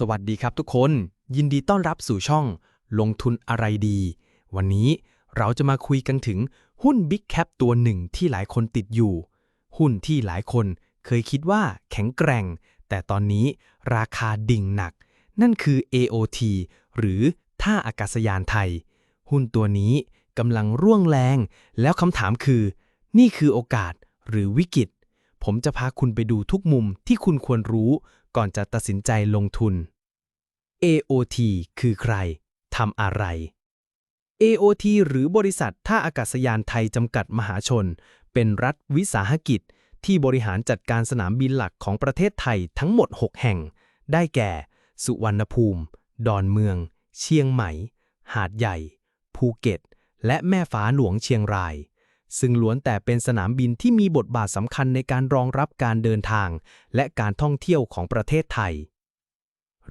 สวัสดีครับทุกคน ยินดีต้อนรับสู่ช่อง ลงทุนอะไรดี วันนี้เราจะมาคุยกันถึงหุ้น Big Cap ตัวหนึ่งที่หลายคนติดอยู่ หุ้นที่หลายคนเคยคิดว่าแข็งแกร่ง แต่ตอนนี้ราคาดิ่งหนัก นั่นคือ AOT หรือท่าอากาศยานไทย หุ้นตัวนี้กำลังร่วงแรง แล้วคำถามคือ นี่คือโอกาสหรือวิกฤตผมจะพาคุณไปดูทุกมุมที่คุณควรรู้ ก่อนจะตัดสินใจลงทุน AOT คือใคร ทำอะไร AOT หรือบริษัทท่าอากาศยานไทยจำกัดมหาชน เป็นรัฐวิสาหกิจ ที่บริหารจัดการสนามบินหลักของประเทศไทยทั้งหมด 6 แห่ง ได้แก่ สุวรรณภูมิ ดอนเมือง เชียงใหม่ หาดใหญ่ ภูเก็ต และแม่ฟ้าหลวงเชียงราย ซึ่งล้วนแต่เป็นสนามบินที่มีบทบาทสำคัญในการรองรับการเดินทาง และการท่องเที่ยวของประเทศไทย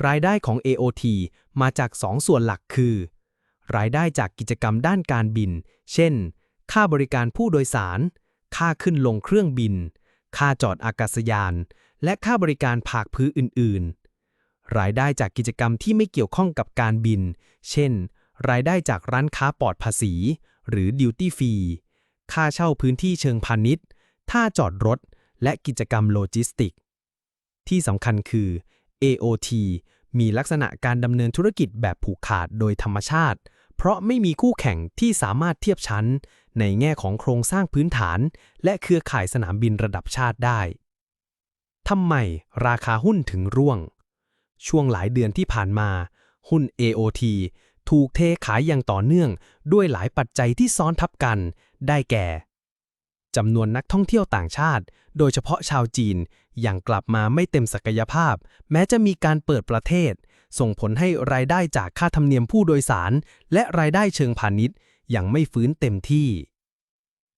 รายได้ของ AOT มาจาก 2 ส่วนหลักคือ รายได้จากกิจกรรมด้านการบิน เช่น ค่าบริการผู้โดยสาร ค่าขึ้นลงเครื่องบิน ค่าจอดอากาศยาน และค่าบริการภาคพื้นอื่น ๆ รายได้จากกิจกรรมที่ไม่เกี่ยวข้องกับการบิน เช่น รายได้จากร้านค้าปลอดภาษี หรือดิวตี้ฟรี ค่าเช่าพื้นที่เชิงพาณิชย์ ท่าจอดรถ และกิจกรรมโลจิสติก ที่สำคัญคือ AOT มีลักษณะการดำเนินธุรกิจแบบผูกขาดโดยธรรมชาติ เพราะไม่มีคู่แข่งที่สามารถเทียบชั้น ในแง่ของโครงสร้างพื้นฐาน และเครือข่ายสนามบินระดับชาติได้ทำไมราคาหุ้นถึงร่วง ช่วงหลายเดือนที่ผ่านมา หุ้น AOT ถูกเทขายอย่างต่อเนื่องด้วยหลายปัจจัยที่ซ้อนทับกัน ได้แก่จำนวนนักท่องเที่ยวต่างชาติ โดยเฉพาะชาวจีนยังกลับมาไม่เต็มศักยภาพ แม้จะมีการเปิดประเทศ ส่งผลให้รายได้จากค่าธรรมเนียมผู้โดยสาร และรายได้เชิงพาณิชย์ยังไม่ฟื้นเต็มที่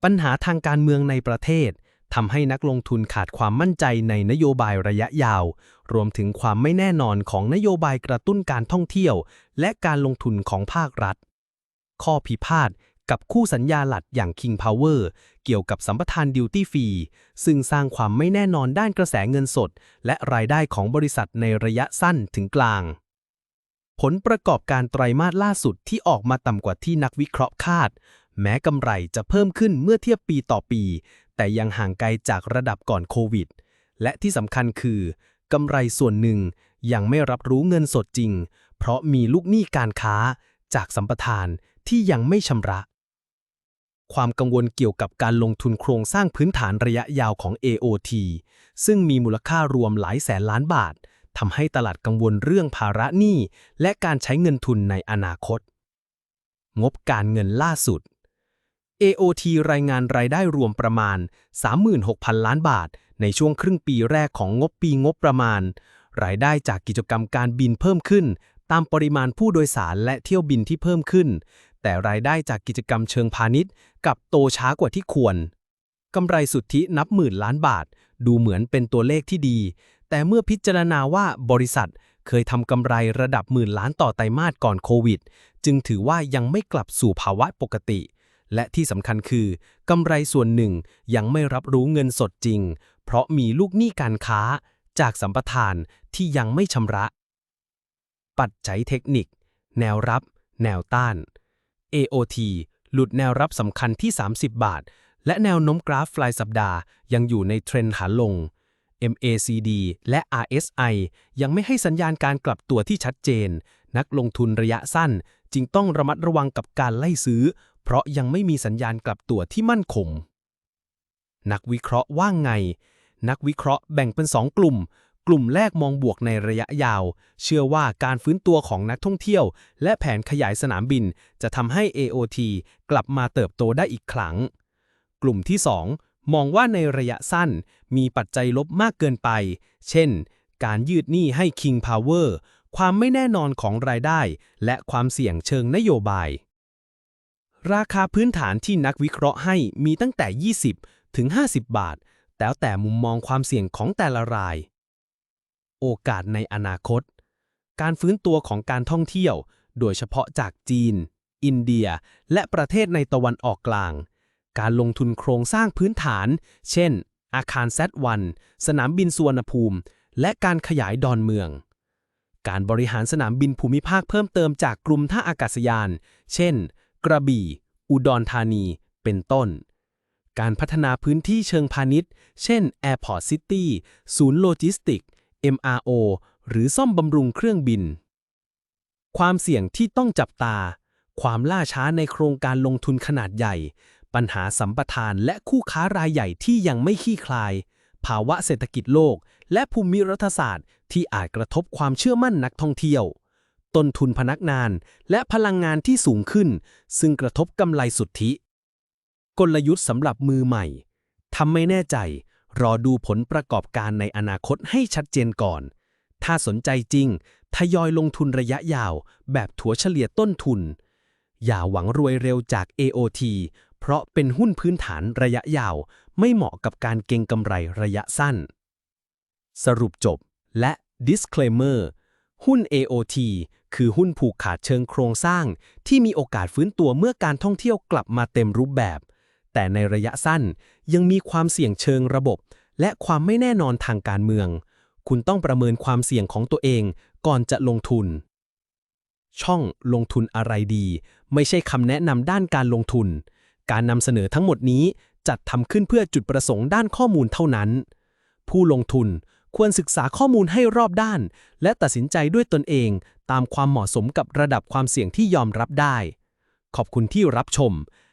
ปัญหาทางการเมืองในประเทศทำให้นักลงทุนขาดความมั่นใจในนโยบายระยะยาว รวมถึงความไม่แน่นอนของนโยบายกระตุ้นการท่องเที่ยว และการลงทุนของภาครัฐ ข้อพิพาท กับคู่สัญญาหลักอย่าง King Power เกี่ยวกับสัมปทานดิวตี้ฟรีซึ่งสร้างความไม่แน่นอนด้านกระแสเงินสด และรายได้ของบริษัทในระยะสั้นถึงกลาง ผลประกอบการไตรมาสล่าสุดที่ออกมาต่ำกว่าที่นักวิเคราะห์คาด แม้กำไรจะเพิ่มขึ้นเมื่อเทียบปีต่อปี แต่ยังห่างไกลจากระดับก่อนโควิด และที่สำคัญคือกำไรส่วนหนึ่งยังไม่รับรู้เงินสดจริง เพราะมีลูกหนี้การค้าจากสัมปทานที่ยังไม่ชำระ ความกังวลเกี่ยวกับการลงทุนโครงสร้างพื้นฐานระยะยาวของ AOT ซึ่งมีมูลค่ารวมหลายแสนล้านบาททำให้ตลาดกังวลเรื่องภาระหนี้และการใช้เงินทุนในอนาคต งบการเงินล่าสุด AOT รายงานรายได้รวมประมาณ 36,000 ล้านบาท ในช่วงครึ่งปีแรกของงบปีงบประมาณ รายได้จากกิจกรรมการบินเพิ่มขึ้น ตามปริมาณผู้โดยสารและเที่ยวบินที่เพิ่มขึ้น แต่รายได้จากกิจกรรมเชิงพาณิชย์กับโตช้ากว่าที่ควร กำไรสุทธินับหมื่นล้านบาท ดูเหมือนเป็นตัวเลขที่ดี แต่เมื่อพิจารณาว่าบริษัทเคยทำกำไรระดับหมื่นล้านต่อไตรมาสก่อนโควิด จึงถือว่ายังไม่กลับสู่ภาวะปกติ และที่สำคัญคือกำไรส่วนหนึ่งยังไม่รับรู้เงินสดจริง เพราะมีลูกหนี้การค้า จากสัมปทานที่ยังไม่ชำระ ปัจจัยเทคนิค แนวรับ แนวต้าน AOT หลุดแนวรับสำคัญที่ 30 บาท และแนวโน้มกราฟรายสัปดาห์ยังอยู่ในเทรนด์ขาลง MACD และ RSI ยังไม่ให้สัญญาณการกลับตัวที่ชัดเจน นักลงทุนระยะสั้นจึงต้องระมัดระวังกับการไล่ซื้อ เพราะยังไม่มีสัญญาณกลับตัวที่มั่นคง นักวิเคราะห์ว่าไง นักวิเคราะห์แบ่งเป็น 2 กลุ่ม กลุ่มแรกมองบวกในระยะยาว เชื่อว่าการฟื้นตัวของนักท่องเที่ยว และแผนขยายสนามบิน จะทำให้ AOT กลับมาเติบโตได้อีกครั้ง กลุ่มที่ 2 มองว่าในระยะสั้นมีปัจจัยลบมากเกินไป เช่น การยืดหนี้ให้ King Power ความไม่แน่นอนของรายได้ และความเสี่ยงเชิงนโยบาย ราคาพื้นฐานที่นักวิเคราะห์ให้มีตั้งแต่ 20 ถึง 50 บาท แล้วแต่มุมมองความเสี่ยงของแต่ละราย โอกาสในอนาคต การฟื้นตัวของการท่องเที่ยว โดยเฉพาะจากจีน อินเดีย และประเทศในตะวันออกกลาง การลงทุนโครงสร้างพื้นฐาน เช่น อาคาร Z1 สนามบินสุวรรณภูมิ และการขยายดอนเมือง การบริหารสนามบินภูมิภาคเพิ่มเติมจากกลุ่มท่าอากาศยาน เช่น กระบี่ อุดรธานี เป็นต้นการพัฒนาพื้นที่เชิงพาณิชย์ เช่น Airport City ศูนย์โลจิสติก MRO หรือซ่อมบำรุงเครื่องบิน ความเสี่ยงที่ต้องจับตา ความล่าช้าในโครงการลงทุนขนาดใหญ่ ปัญหาสัมปทานและคู่ค้ารายใหญ่ที่ยังไม่ขี้คลาย ภาวะเศรษฐกิจโลก และภูมิรัฐศาสตร์ ที่อาจกระทบความเชื่อมั่นนักท่องเที่ยว ต้นทุนพนักงาน และพลังงานที่สูงขึ้น ซึ่งกระทบกำไรสุทธิ กลยุทธ์สำหรับมือใหม่ทำไม่แน่ใจ รอดูผลประกอบการในอนาคตให้ชัดเจนก่อน ถ้าสนใจจริง ทยอยลงทุนระยะยาว แบบถัวเฉลี่ยต้นทุน อย่าหวังรวยเร็วจาก AOT เพราะเป็นหุ้นพื้นฐานระยะยาว ไม่เหมาะกับการเก็งกำไรระยะสั้น สรุปจบและ disclaimer หุ้น AOT คือหุ้นผูกขาดเชิงโครงสร้าง ที่มีโอกาสฟื้นตัวเมื่อการท่องเที่ยวกลับมาเต็มรูปแบบ แต่ในระยะสั้นยังมีความเสี่ยงเชิงระบบ และความไม่แน่นอนทางการเมือง คุณต้องประเมินความเสี่ยงของตัวเองก่อนจะลงทุน ช่องลงทุนอะไรดี ไม่ใช่คำแนะนำด้านการลงทุน การนำเสนอทั้งหมดนี้จัดทำขึ้นเพื่อจุดประสงค์ด้านข้อมูลเท่านั้น ผู้ลงทุนควรศึกษาข้อมูลให้รอบด้าน และตัดสินใจด้วยตนเองตามความเหมาะสมกับระดับความเสี่ยงที่ยอมรับได้ ขอบคุณที่รับชม